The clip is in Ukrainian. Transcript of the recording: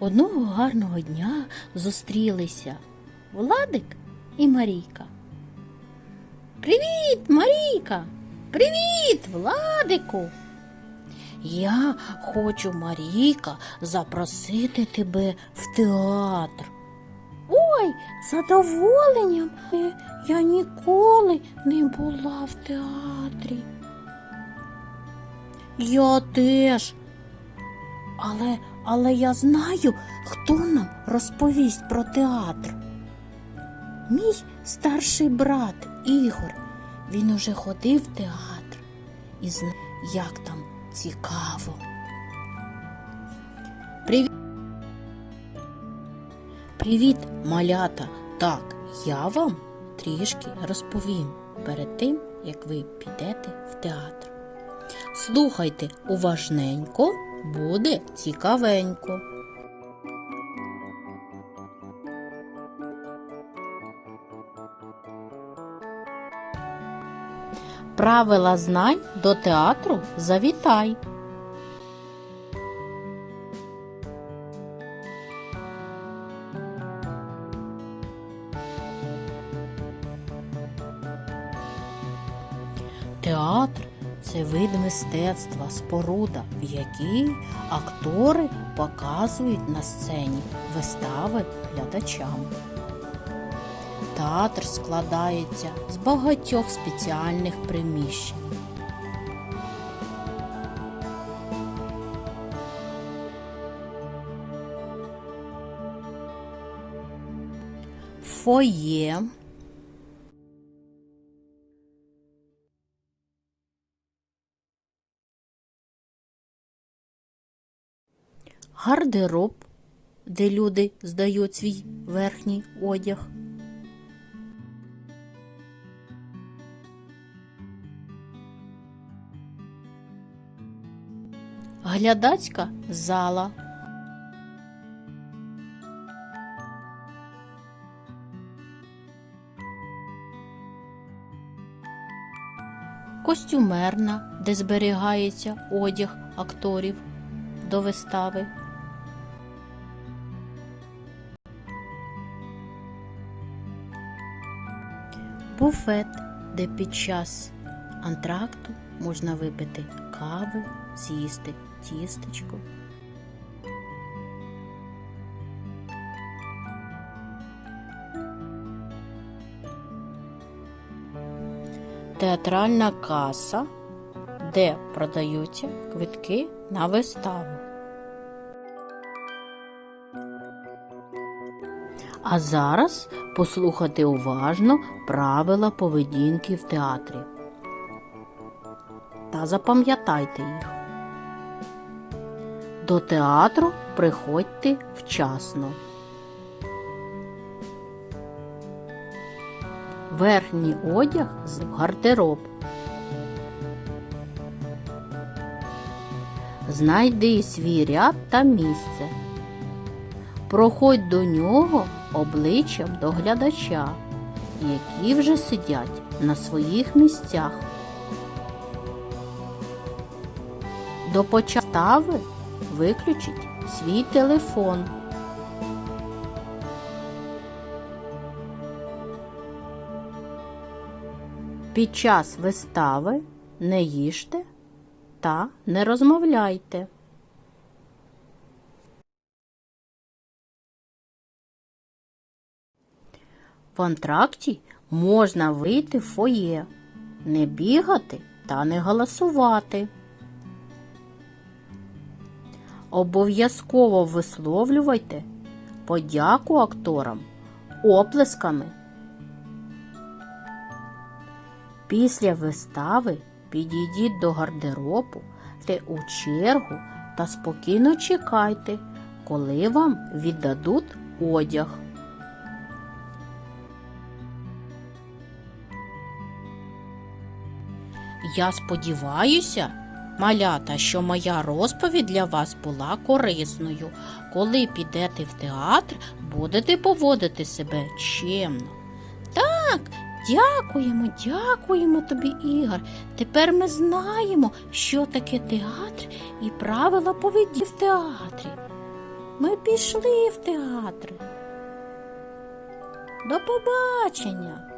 Одного гарного дня зустрілися Владик і Марійка. Привіт, Марійка! Привіт, Владику! Я хочу, Марійка, запросити тебе в театр. Ой, задоволенням. Я ніколи не була в театрі. Я теж. Але, але я знаю, хто нам розповість про театр. Мій старший брат Ігор. Він уже ходив в театр і знає, як там цікаво. Привіт. Привіт, малята. Так, я вам трішки розповім перед тим, як ви підете в театр. Слухайте уважненько, буде цікавенько. Правила знань до театру завітай. Театр це вид мистецтва, споруда, в якій актори показують на сцені вистави глядачам. Театр складається з багатьох спеціальних приміщень. Фоє, гардероб, де люди здають свій верхній одяг. Глядацька зала. Костюмерна, де зберігається одяг акторів до вистави. Буфет, де під час антракту можна випити кави, з'їсти тістечко. Театральна каса, де продаються квитки на виставу. А зараз послухати уважно правила поведінки в театрі. Та запам'ятайте їх. До театру приходьте вчасно. Верхній одяг з гардероб. Знайди свій ряд та місце. Проходь до нього обличчям до глядача, які вже сидять на своїх місцях. До початку виключіть свій телефон. Під час вистави не їжте та не розмовляйте. В антракті можна вийти в фоє, не бігати та не голосувати. Обов'язково висловлювайте подяку акторам оплесками. Після вистави підійдіть до гардеробу те у чергу та спокійно чекайте, коли вам віддадуть одяг. Я сподіваюся, малята, що моя розповідь для вас була корисною. Коли підете в театр, будете поводити себе чемно. Так, дякуємо, дякуємо тобі, Ігор. Тепер ми знаємо, що таке театр і правила поведінки в театрі. Ми пішли в театр. До побачення.